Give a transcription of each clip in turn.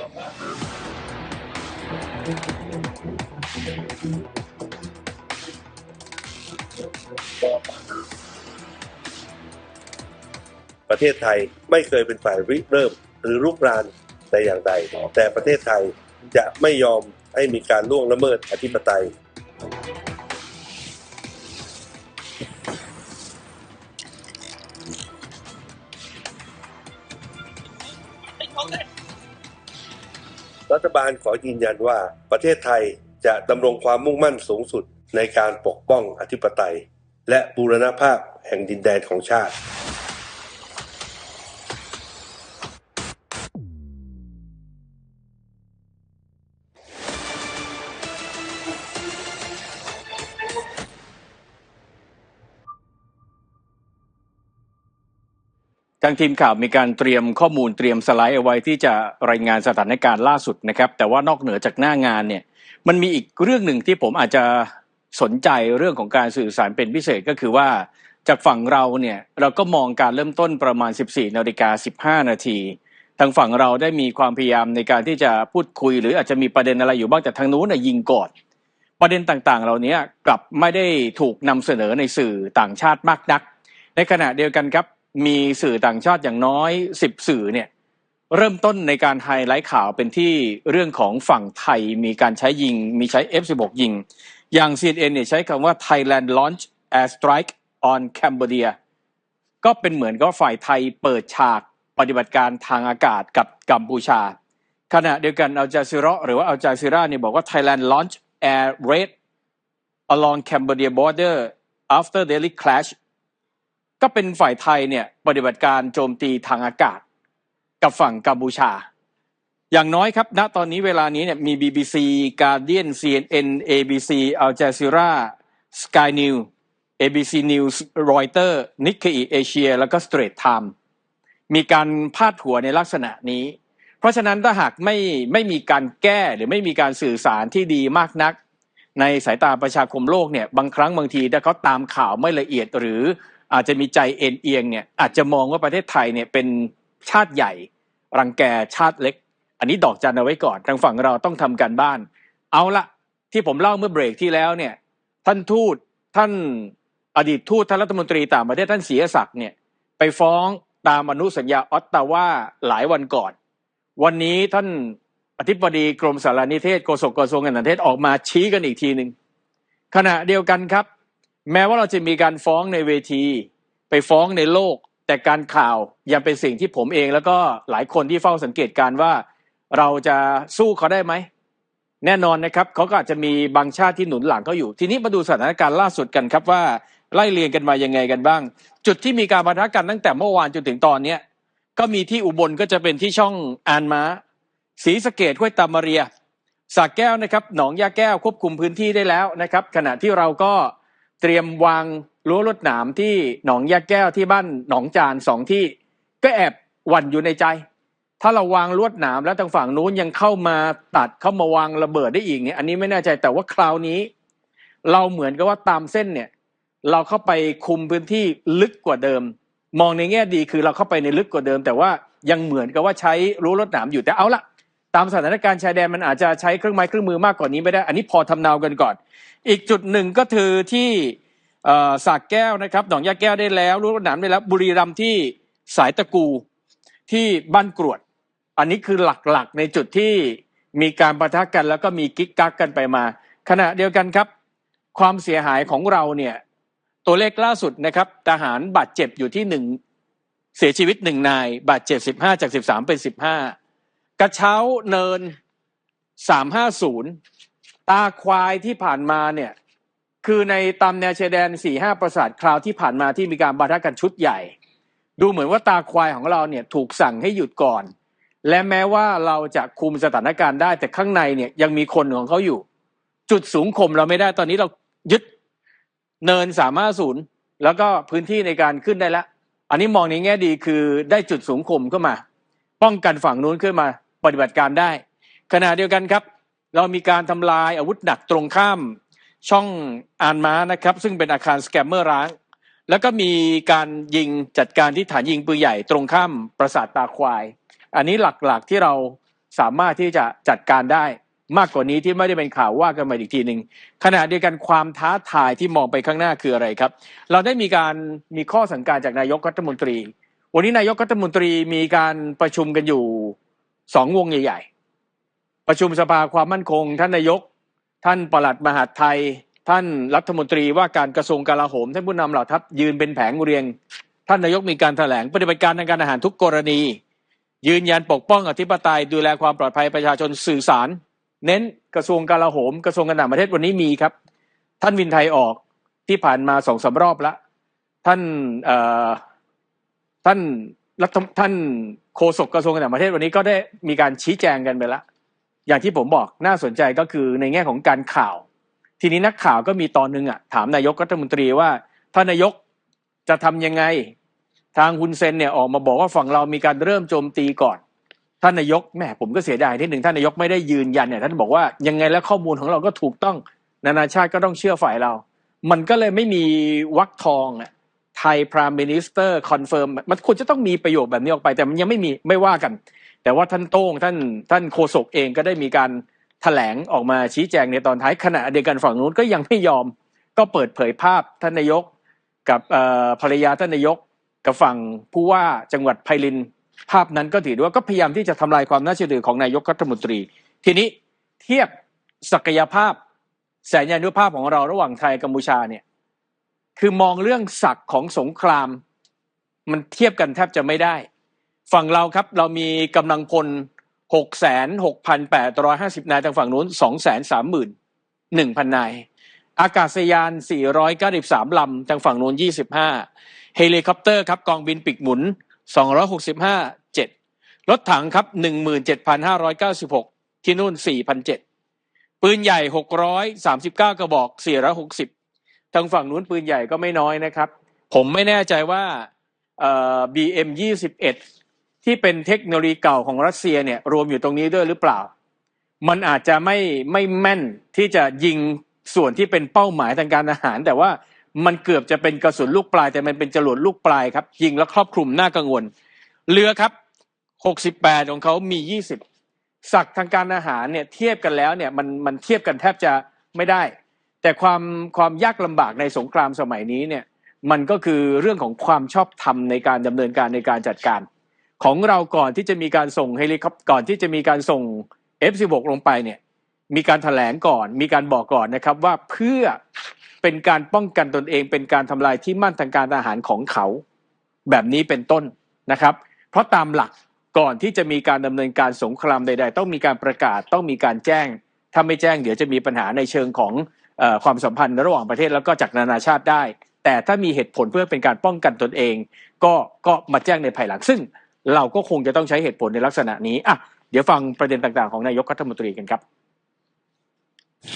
ประเทศไทยไม่เคยเป็นฝ่ายริเริ่มหรือรุกรานแต่อย่างใด แต่ประเทศไทยจะไม่ยอมให้มีการล่วงละเมิดอธิปไตย รัฐบาลขอยืนยันว่าประเทศไทยจะดำรงความมุ่งมั่นสูงสุดในการปกป้องอธิปไตย และบูรณภาพแห่งดินแดนของชาติ ทางทีมข่าวมีการเตรียมข้อมูลเตรียมสไลด์เอาไว้ที่จะรายงานสถานการณ์ล่าสุดนะครับ แต่ว่านอกเหนือจากหน้างานเนี่ยมันมีอีกเรื่องหนึ่งที่ผมอาจจะสนใจเรื่องของการสื่อสารเป็นพิเศษก็คือว่าจากฝั่งเราเนี่ยเราก็มองการเริ่มต้นประมาณ 14นาฬิกา15 นาที ทางฝั่งเราได้มีความพยายามในการที่จะพูดคุย หรืออาจจะมีประเด็นอะไรอยู่บ้างแต่ทางนู้นน่ะยิงก่อนประเด็นต่างๆ เหล่านี้กลับไม่ได้ถูกนำเสนอในสื่อต่างชาติมากนัก ในขณะเดียวกันครับ มีสื่อต่างชาติอย่างน้อย 10 สื่อเนี่ยเริ่มต้นในการไฮไลท์ข่าวเป็นที่เรื่องของฝั่งไทยมีการใช้ยิง มีใช้ F16 ยิง อย่าง CNN เนี่ยใช้คำว่า Thailand launch air strike on Cambodia ก็เป็นเหมือนกับฝ่ายไทยเปิดฉากปฏิบัติการทางอากาศกับกัมพูชา ขณะเดียวกันอัลจาซิระหรือว่าอัลจาซิระเนี่ยบอกว่า Thailand launch air raid along Cambodia border after daily clash ก็เป็นฝ่ายไทยเนี่ยปฏิบัติการโจมตีทางอากาศ กับฝั่งกัมพูชา อย่างน้อยครับณตอนนี้เวลานี้เนี่ยมี BBC Guardian CNN ABC Al Jazeera Sky News ABC News Reuters Nikkei Asia แล้วก็ Straits Times มีการพาดหัวในลักษณะนี้ เพราะฉะนั้นถ้าหากไม่ไม่มีการแก้หรือไม่มีการสื่อสารที่ดีมากนัก ในสายตาประชาคมโลกเนี่ยบางครั้งบางทีถ้าเขาตามข่าวไม่ละเอียดหรือ อาจจะมีใจเอ็นเอียงเนี่ยอาจจะมองว่าประเทศไทยเนี่ยเป็นชาติใหญ่ รังแกชาติเล็ก อันนี้ดอกจันเอาไว้ก่อน ทางฝั่งเราต้องทำการบ้าน เอาละที่ผมเล่าเมื่อเบรกที่แล้วเนี่ยท่านทูตท่านอดีตทูตท่านรัฐมนตรีต่างประเทศท่านศรีศักดิ์เนี่ยไปฟ้องตามอนุสัญญาออตตาวาหลายวันก่อน วันนี้ท่านอธิบดีกรมสารนิเทศโฆษกกระทรวงการต่างประเทศออกมาชี้กันอีกทีหนึ่งขณะเดียวกันครับ แม้ว่าเราจะมีการฟ้องในเวที ไปฟ้องในโลก แต่การข่าวยังเป็นสิ่งที่ผมเอง แล้วก็หลายคนที่เฝ้าสังเกตการว่า เราจะสู้เขาได้ไหมแน่นอนนะครับเขาก็อาจจะมีบางชาติที่หนุนหลังเขาอยู่ ทีนี้มาดูสถานการณ์ล่าสุดกันครับว่าไล่เรียงกันมายังไงกันบ้าง จุดที่มีการปะทะกันตั้งแต่เมื่อวานจนถึงตอนเนี้ยก็มีที่อุบลก็จะเป็นที่ช่องอานม้าศรีสะเกดห้วยตามาเรียสากแก้วนะครับหนองยาแก้วควบคุมพื้นที่ได้แล้วนะครับ ขณะที่เราก็ เตรียมวางรั้วรวดหนามที่หนองยาแก้วที่บ้านหนองจานสองที่ ก็แอบหวั่นอยู่ในใจ ถ้าเราวางลวดหนามแล้วทางฝั่งนู้นยังเข้ามาตัดเข้ามาวางระเบิดได้อีกเนี่ย อันนี้ไม่แน่ใจแต่ว่าคราวนี้ เราเหมือนกับว่าตามเส้นเนี่ย เราเข้าไปคุมพื้นที่ลึกกว่าเดิม มองในแง่ดีคือเราเข้าไปในลึกกว่าเดิม แต่ว่ายังเหมือนกับว่าใช้รั้วรวดหนามอยู่แต่เอาละตามสถานการณ์ชายแดนมันอาจจะใช้เครื่องไม้เครื่องมือมากกว่านี้ไม่ได้ อันนี้พอทำเนากันก่อน อีกจุดหนึ่งก็คือที่สากแก้วนะครับหนองยาแก้วได้แล้วรั้วรวดหนามได้แล้วบุรีรัมย์ที่สายตะกูที่บ้านกรวด อันนี้คือหลักๆ ในจุดที่มีการประทะกันแล้วก็มีกิ๊กกักกันไปมา ขณะเดียวกันครับ ความเสียหายของเราเนี่ยตัวเลขล่าสุดนะครับทหารบาดเจ็บอยู่ที่หนึ่งเสียชีวิตหนึ่งนาย บาดเจ็บสิบห้าจากสิบสามเป็นสิบห้ากระเช้าเนินสามห้าศูนย์ ตาควายที่ผ่านมาเนี่ยคือในตามแนวชายแดนสี่ห้าประสาทคราวที่ผ่านมาที่มีการบาดกันชุดใหญ่ ดูเหมือนว่าตาควายของเราเนี่ยถูกสั่งให้หยุดก่อน และแม้ว่าเราจะคุมสถานการณ์ได้แต่ข้างในเนี่ยยังมีคนของเขาอยู่ จุดสูงข่มเราไม่ได้ตอนนี้เรายึดเนินสามห้าศูนย์แล้วก็พื้นที่ในการขึ้นได้แล้วอันนี้มองในแง่ดีคือได้จุดสูงข่มเข้ามา ป้องกันฝั่งนู้นขึ้นมาปฏิบัติการได้ ขณะเดียวกันครับ เรามีการทำลายอาวุธหนักตรงข้ามช่องอานม้านะครับ ซึ่งเป็นอาคารสแกมเมอร์ร้าง แล้วก็มีการยิงจัดการที่ฐานยิงปืนใหญ่ตรงข้ามปราสาทตาควาย อันนี้หลักๆที่เราสามารถที่จะจัดการได้มากกว่านี้ที่ไม่ได้เป็นข่าวว่ากันมาอีกทีหนึ่งขณะเดียวกันความท้าทายที่มองไปข้างหน้าคืออะไรครับ เราได้มีการมีข้อสั่งการจากนายกรัฐมนตรี วันนี้นายกรัฐมนตรีมีการประชุมกันอยู่สองวงใหญ่ ประชุมสภาความมั่นคง ท่านนายก ท่านปลัดมหาดไทย ท่านรัฐมนตรีว่าการกระทรวงกลาโหม ท่านผู้นำเหล่าทัพยืนเป็นแผงเรียง ท่านนายกมีการแถลงปฏิบัติการทางการอาหารทุกกรณี ยืนยันปกป้องอธิปไตยดูแลความปลอดภัยประชาชนสื่อสาร เน้นกระทรวงกลาโหม กระทรวงการต่างประเทศวันนี้มีครับ ท่านวินไทยออกที่ผ่านมาสองสารอบละท่านเอ่อท่านรัฐท่านโฆษกกระทรวงการต่างประเทศวันนี้ก็ได้มีการชี้แจงกันไปละ อย่างที่ผมบอกน่าสนใจก็คือในแง่ของการข่าว ทีนี้นักข่าวก็มีตอนหนึงอะถามนายกรัฐมนตรีว่าท่านนายกจะทำยังไง ทางคุณเซนเนี่ยออกมาบอกว่าฝั่งเรามีการเริ่มโจมตีก่อน ท่านนายกแหมผมก็เสียดายนิดหนึ่งท่านนายกไม่ได้ยืนยันเนี่ยท่านบอกว่ายังไงแล้วข้อมูลของเราก็ถูกต้อง นานาชาติก็ต้องเชื่อฝ่ายเรา มันก็เลยไม่มีวักทองอะ ไทยพรามมินิสเตอร์คอนเฟิร์มมันควรจะต้องมีประโยชน์แบบนี้ออกไป แต่มันยังไม่มีไม่ว่ากัน แต่ว่าท่านโต้งท่านท่านโฆษกเองก็ได้มีการแถลงออกมาชี้แจงในตอนท้ายขณะเดียวกันฝั่งนู้นก็ยังไม่ยอม ก็เปิดเผยภาพท่านนายกกับอ่อภรรยาท่านนายกกับฝั่งผู้ว่าจังหวัดไพลิน ภาพนั้นก็ถือว่าก็พยายามที่จะทำลายความน่าเชื่อถือของนายกรัฐมนตรี ทีนี้เทียบศักยภาพแสนยานุภาพของเราระหว่างไทยกัมพูชาเนี่ย คือมองเรื่องศักดิ์ของสงคราม มันเทียบกันแทบจะไม่ได้ ฝั่งเราครับเรามีกำลังพลหกแสนหกพันแปดร้อยห้าสิบนายทางฝั่งนู้นสองแสนสามหมื่นหนึ่งพันนาย อากาศยานสี่ร้อยเก้าสิบสามลำทางฝั่งนู้นยี่สิบห้าเฮลิคอปเตอร์ครับกองบินปีกหมุนสองร้อยหกสิบห้าเจ็ดรถถังครับหนึ่งหมื่นเจ็ดพันห้าร้อยเก้าสิบหกที่นู่นสี่พันเจ็ดปืนใหญ่หกร้อยสามสิบเก้ากระบอกสี่ร้อยหกสิบ ทางฝั่งนู้นปืนใหญ่ก็ไม่น้อยนะครับ ผมไม่แน่ใจว่าเอ่อ BM ยี่สิบเอ็ดที่เป็นเทคโนโลยีเก่าของรัสเซียเนี่ยรวมอยู่ตรงนี้ด้วยหรือเปล่า มันอาจจะไม่ไม่แม่นที่จะยิงส่วนที่เป็นเป้าหมายทางการอาหาร แต่ว่ามันเกือบจะเป็นกระสุนลูกปลาย แต่มันเป็นจรวดลูกปลายครับ ยิงแล้วครอบคลุมน่ากังวล เรือครับหกสิบแปดของเขามียี่สิบศักทางการอาหารเนี่ยเทียบกันแล้วเนี่ยมันมันเทียบกันแทบจะไม่ได้ แต่ความความยากลำบากในสงครามสมัยนี้เนี่ยมันก็คือเรื่องของความชอบธรรมในการดำเนินการในการจัดการ ของเราก่อนที่จะมีการส่งเฮลิคอปก่อนที่จะมีการส่ง F16 ลงไปเนี่ยมีการแถลงก่อน มีการบอกก่อนนะครับว่าเพื่อเป็นการป้องกันตนเอง เป็นการทำลายที่มั่นทางการทหารของเขา แบบนี้เป็นต้นนะครับ เพราะตามหลักก่อนที่จะมีการดำเนินการสงครามใด ๆ ต้องมีการประกาศต้องมีการแจ้ง ถ้าไม่แจ้งเดี๋ยวจะมีปัญหาในเชิงของ ความสัมพันธ์ระหว่างประเทศแล้วก็จากนานาชาติได้ แต่ถ้ามีเหตุผลเพื่อเป็นการป้องกันตนเอง ก็ก็มาแจ้งในภายหลังซึ่ง เราก็คงจะต้องใช้เหตุผลในลักษณะนี้อะเดี๋ยวฟังประเด็นต่างๆ ของนายกรัฐมนตรีกันครับ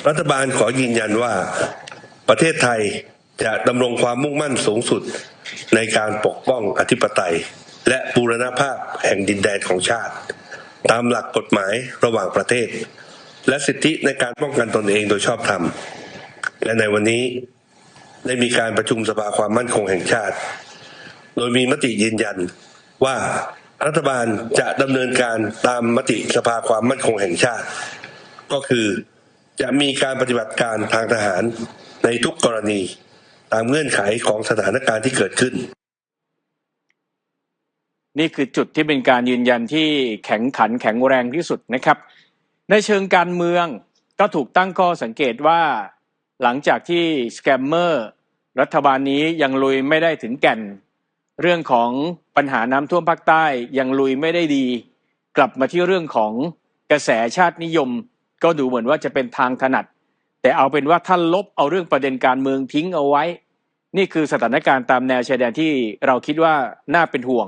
รัฐบาลขอยืนยันว่าประเทศไทยจะดำรงความมุ่งมั่นสูงสุดในการปกป้องอธิปไตย และบูรณภาพแห่งดินแดนของชาติ ตามหลักกฎหมายระหว่างประเทศ และสิทธิในการป้องกันตนเองโดยชอบธรรม และในวันนี้ได้มีการประชุมสภาความมั่นคงแห่งชาติ โดยมีมติยืนยันว่ารัฐบาลจะดำเนินการตามมติสภาความมั่นคงแห่งชาติ ก็คือจะมีการปฏิบัติการทางทหารในทุกกรณีตามเงื่อนไขของสถานการณ์ที่เกิดขึ้น นี่คือจุดที่เป็นการยืนยันที่แข็งขันแข็งแรงที่สุดนะครับ ในเชิงการเมืองก็ถูกตั้งข้อสังเกตว่า หลังจากที่สแกมเมอร์รัฐบาลนี้ยังลุยไม่ได้ถึงแก่น เรื่องของปัญหาน้ำท่วมภาคใต้ยังลุยไม่ได้ดี กลับมาที่เรื่องของกระแสชาตินิยม ก็ดูเหมือนว่าจะเป็นทางถนัด แต่เอาเป็นว่าท่านลบเอาเรื่องประเด็นการเมืองทิ้งเอาไว้ นี่คือสถานการณ์ตามแนวชายแดนที่เราคิดว่าน่าเป็นห่วง